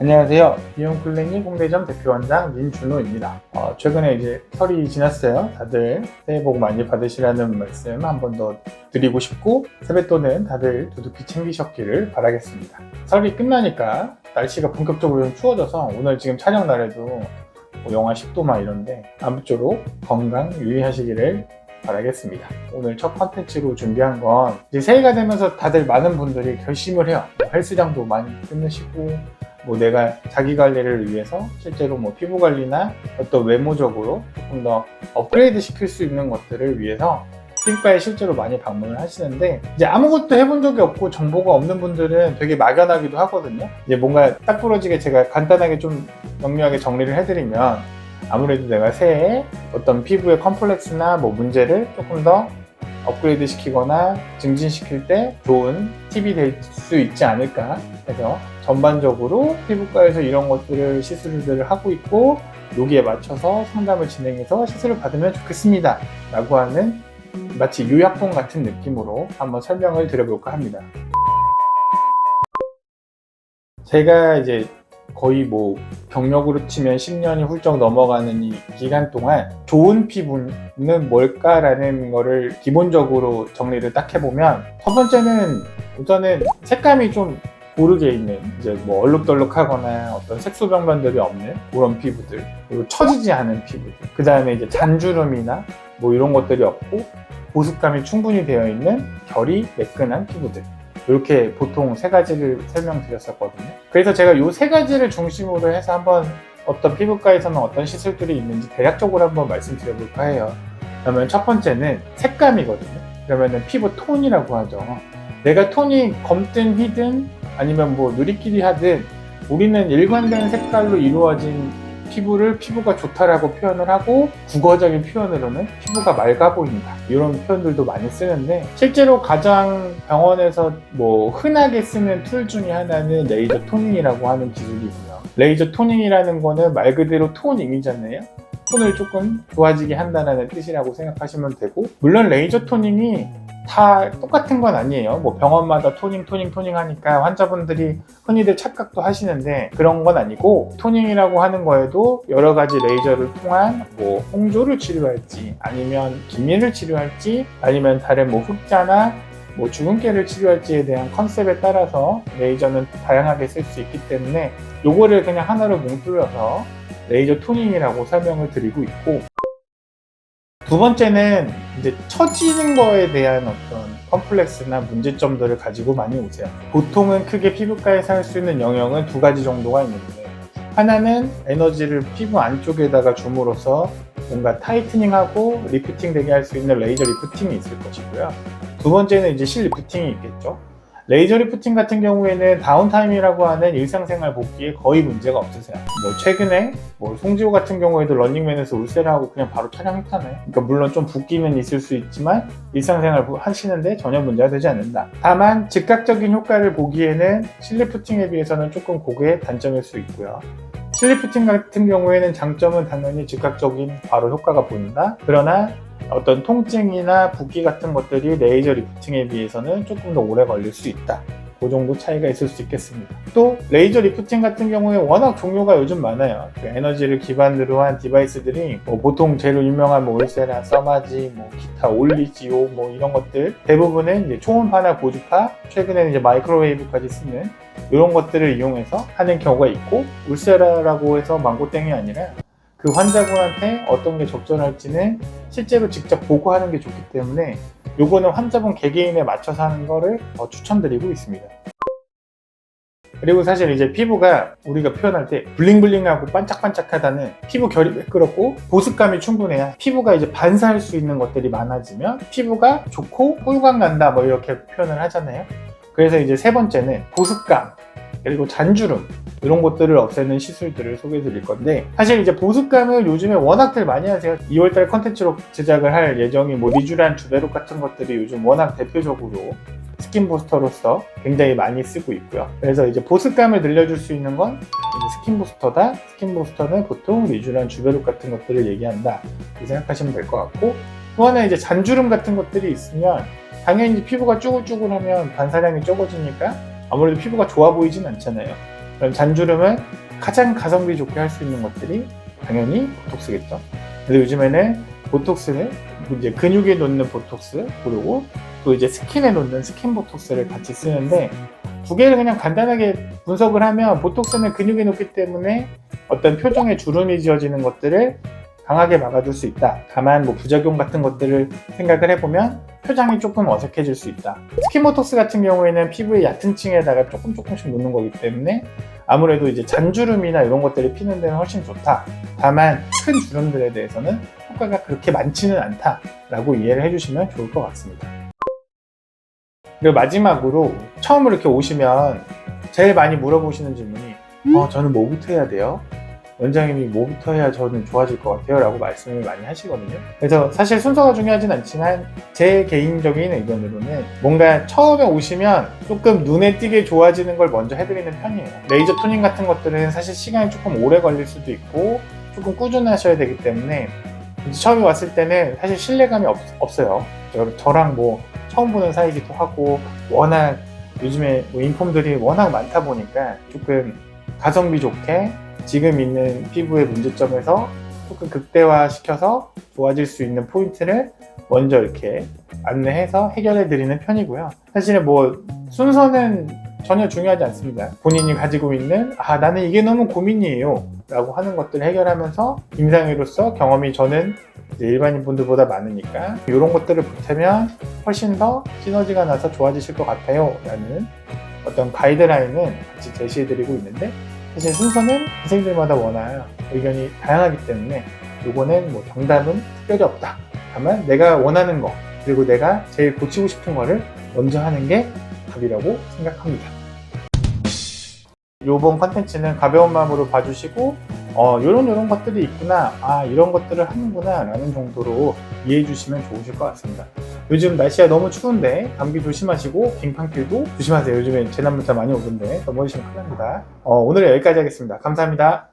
안녕하세요. 클리닉 홍대점 대표원장 민준호입니다. 어, 최근에 이제 설이 지났어요. 다들 새해 복 많이 받으시라는 말씀 한 번 더 드리고 싶고 세뱃돈은 다들 두둑히 챙기셨기를 바라겠습니다. 설이 끝나니까 날씨가 본격적으로 좀 추워져서 오늘 지금 촬영 날에도 뭐 영하 10도 막 이런데 아무쪼록 건강 유의하시기를 바라겠습니다. 오늘 첫 컨텐츠로 준비한 건 이제 새해가 되면서 다들 많은 분들이 결심을 해요. 뭐 헬스장도 많이 끊으시고 뭐 내가 자기 관리를 위해서 실제로 뭐 피부 관리나 어떤 외모적으로 조금 더 업그레이드 시킬 수 있는 것들을 위해서 피부과에 실제로 많이 방문을 하시는데 이제 아무것도 해본 적이 없고 정보가 없는 분들은 되게 막연하기도 하거든요. 이제 뭔가 딱 부러지게 제가 간단하게 좀 명료하게 정리를 해드리면 아무래도 내가 새해 어떤 피부의 컴플렉스나 뭐 문제를 조금 더 업그레이드 시키거나 증진시킬 때 좋은 팁이 될 수 있지 않을까 해서 전반적으로 피부과에서 이런 것들을 시술들을 하고 있고 여기에 맞춰서 상담을 진행해서 시술을 받으면 좋겠습니다. 라고 하는 마치 요약본 같은 느낌으로 한번 설명을 드려볼까 합니다. 제가 이제 거의 뭐 경력으로 치면 10년이 훌쩍 넘어가는 이 기간 동안 좋은 피부는 뭘까라는 거를 기본적으로 정리를 딱 해보면 첫 번째는 우선은 색감이 좀 고르게 있는 이제 뭐 얼룩덜룩하거나 어떤 색소 병변들이 없는 그런 피부들 그리고 처지지 않은 피부들 그 다음에 이제 잔주름이나 뭐 이런 것들이 없고 보습감이 충분히 되어 있는 결이 매끈한 피부들 이렇게 보통 세 가지를 설명드렸었거든요. 그래서 제가 이 세 가지를 중심으로 해서 한번 어떤 피부과에서는 어떤 시술들이 있는지 대략적으로 한번 말씀드려볼까 해요. 그러면 첫 번째는 색감이거든요. 그러면은 피부 톤이라고 하죠. 내가 톤이 검든 휘든 아니면 뭐 누리끼리 하든 우리는 일관된 색깔로 이루어진 피부를 피부가 좋다라고 표현을 하고 국어적인 표현으로는 피부가 맑아 보인다. 이런 표현들도 많이 쓰는데 실제로 가장 병원에서 뭐 흔하게 쓰는 툴 중에 하나는 레이저 토닝이라고 하는 기술이고요. 레이저 토닝이라는 거는 말 그대로 토닝이잖아요. 톤을 조금 좋아지게 한다는 뜻이라고 생각하시면 되고 물론 레이저 토닝이 다 똑같은 건 아니에요. 뭐 병원마다 토닝, 토닝, 토닝 하니까 환자분들이 흔히들 착각도 하시는데 그런 건 아니고 토닝이라고 하는 거에도 여러 가지 레이저를 통한 뭐 홍조를 치료할지 아니면 기미를 치료할지 아니면 다른 뭐 흑자나 뭐 주근깨를 치료할지에 대한 컨셉에 따라서 레이저는 다양하게 쓸 수 있기 때문에 요거를 그냥 하나로 뭉뚱려서 레이저 토닝이라고 설명을 드리고 있고 두 번째는 이제 처지는 거에 대한 어떤 컴플렉스나 문제점들을 가지고 많이 오세요. 보통은 크게 피부과에서 할 수 있는 영역은 두 가지 정도가 있는데 하나는 에너지를 피부 안쪽에다가 줌으로써 뭔가 타이트닝하고 리프팅 되게 할 수 있는 레이저 리프팅이 있을 것이고요. 두 번째는 이제 실 리프팅이 있겠죠. 레이저 리프팅 같은 경우에는 다운타임이라고 하는 일상생활 복귀에 거의 문제가 없으세요. 뭐 최근에 뭐 송지호 같은 경우에도 런닝맨에서 울세라하고 그냥 바로 촬영했잖아요. 그러니까 물론 좀 붓기는 있을 수 있지만 일상생활 하시는데 전혀 문제가 되지 않는다. 다만 즉각적인 효과를 보기에는 실리프팅에 비해서는 조금 고개의 단점일 수 있고요. 실리프팅 같은 경우에는 장점은 당연히 즉각적인 바로 효과가 보인다. 그러나 어떤 통증이나 붓기 같은 것들이 레이저 리프팅에 비해서는 조금 더 오래 걸릴 수 있다. 그 정도 차이가 있을 수 있겠습니다. 또 레이저 리프팅 같은 경우에 워낙 종류가 요즘 많아요. 그 에너지를 기반으로 한 디바이스들이 뭐 보통 제일 유명한 뭐 올세라, 써마지, 뭐 기타 올리지오 뭐 이런 것들 대부분은 이제 초음파나 고주파, 최근에는 이제 마이크로웨이브까지 쓰는 이런 것들을 이용해서 하는 경우가 있고 울세라라고 해서 망고땡이 아니라 그 환자분한테 어떤 게 적절할지는 실제로 직접 보고 하는 게 좋기 때문에 요거는 환자분 개개인에 맞춰서 하는 거를 더 추천드리고 있습니다. 그리고 사실 이제 피부가 우리가 표현할 때 블링블링하고 반짝반짝하다는 피부 결이 매끄럽고 보습감이 충분해야 피부가 이제 반사할 수 있는 것들이 많아지면 피부가 좋고 꿀광 난다 뭐 이렇게 표현을 하잖아요. 그래서 이제 세 번째는 보습감 그리고 잔주름 이런 것들을 없애는 시술들을 소개해 드릴 건데 사실 이제 보습감을 요즘에 워낙들 많이 하세요. 2월달 컨텐츠로 제작을 할 예정인 뭐 리쥬란 주베룩 같은 것들이 요즘 워낙 대표적으로 스킨 부스터로서 굉장히 많이 쓰고 있고요. 그래서 이제 보습감을 늘려줄 수 있는 건 스킨 부스터다. 스킨 부스터는 보통 리쥬란 주베룩 같은 것들을 얘기한다. 이렇게 생각하시면 될 것 같고 또 하나 이제 잔주름 같은 것들이 있으면 당연히 피부가 쭈글쭈글하면 반사량이 적어지니까 아무래도 피부가 좋아 보이진 않잖아요. 그럼 잔주름을 가장 가성비 좋게 할 수 있는 것들이 당연히 보톡스겠죠. 근데 요즘에는 보톡스는 이제 근육에 놓는 보톡스 그리고 또 이제 스킨에 놓는 스킨 보톡스를 같이 쓰는데 두 개를 그냥 간단하게 분석을 하면 보톡스는 근육에 놓기 때문에 어떤 표정에 주름이 지어지는 것들을 강하게 막아줄 수 있다. 다만 뭐 부작용 같은 것들을 생각을 해보면 표정이 조금 어색해질 수 있다. 스킨 보톡스 같은 경우에는 피부의 얕은 층에다가 조금 조금씩 놓는 거기 때문에 아무래도 이제 잔주름이나 이런 것들이 피는 데는 훨씬 좋다. 다만 큰 주름들에 대해서는 효과가 그렇게 많지는 않다라고 이해를 해주시면 좋을 것 같습니다. 그리고 마지막으로 처음으로 이렇게 오시면 제일 많이 물어보시는 질문이 어, 저는 뭐부터 해야 돼요? 원장님이 뭐부터 해야 저는 좋아질 것 같아요? 라고 말씀을 많이 하시거든요. 그래서 사실 순서가 중요하진 않지만 제 개인적인 의견으로는 뭔가 처음에 오시면 조금 눈에 띄게 좋아지는 걸 먼저 해드리는 편이에요. 레이저 토닝 같은 것들은 사실 시간이 조금 오래 걸릴 수도 있고 조금 꾸준하셔야 되기 때문에 처음에 왔을 때는 사실 신뢰감이 없, 없어요. 저, 저랑 뭐 처음 보는 사이기도 하고 워낙 요즘에 뭐 인폼들이 워낙 많다 보니까 조금 가성비 좋게 지금 있는 피부의 문제점에서 조금 극대화시켜서 좋아질 수 있는 포인트를 먼저 이렇게 안내해서 해결해 드리는 편이고요. 사실은 뭐 순서는 전혀 중요하지 않습니다. 본인이 가지고 있는 아 나는 이게 너무 고민이에요 라고 하는 것들을 해결하면서 임상의로서 경험이 저는 일반인 분들보다 많으니까 이런 것들을 보태면 훨씬 더 시너지가 나서 좋아지실 것 같아요 라는 어떤 가이드라인은 같이 제시해 드리고 있는데 사실 순서는 선생님들마다 워낙 의견이 다양하기 때문에 요거는 뭐 정답은 특별히 없다. 다만 내가 원하는 거 그리고 내가 제일 고치고 싶은 거를 먼저 하는 게 답이라고 생각합니다. 요번 컨텐츠는 가벼운 마음으로 봐주시고 어 요런 요런 것들이 있구나 아 이런 것들을 하는구나 라는 정도로 이해해 주시면 좋으실 것 같습니다. 요즘 날씨가 너무 추운데 감기 조심하시고 빙판길도 조심하세요. 요즘에 재난문자 많이 오던데 넘어지시면 큰일 납니다. 어, 오늘은 여기까지 하겠습니다. 감사합니다.